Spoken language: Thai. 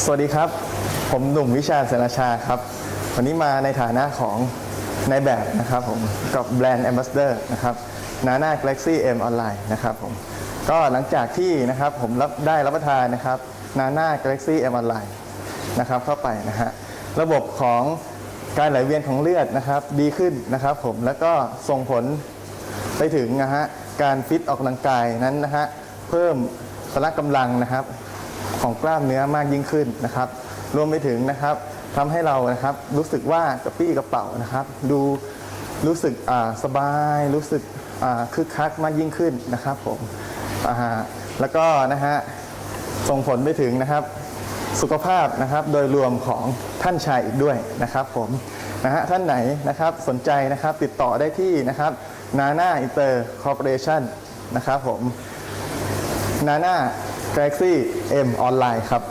สวัสดีครับ ผมหนุ่มวิชาเสนาชาครับ วันนี้มาในฐานะของนายแบบนะครับผมกับแบรนด์ Ambassador นะครับนาน่า Galaxy M Online นะครับผมก็หลังจากที่นะครับผมรับได้รับประทานนะครับนาน่า Galaxy M Online นะครับเข้าไปนะฮะระบบของการไหลเวียนของเลือดนะครับดีขึ้นนะครับผมแล้วก็ส่งผลไปถึงนะฮะการฟิตออกกำลังกายนั้นนะฮะเพิ่มพละกำลังนะครับ ของกล้ามเนื้อมากยิ่งขึ้นนะครับ รวมไปถึงนะครับทำให้เรานะครับรู้สึกว่ากระปี้กระเป๋านะครับ ดูรู้สึกสบาย รู้สึกคึกคักมากยิ่งขึ้นนะครับผมอ่าแล้วก็นะฮะส่งผลไปถึงนะครับสุขภาพนะครับโดยรวมของท่านชายอีกด้วยนะครับผมนะฮะท่านไหนนะครับสนใจนะครับติดต่อได้ที่นะครับนาน่าอินเตอร์คอร์ปอเรชั่นนะครับผมนาน่า Galaxy M ออนไลน์ครับ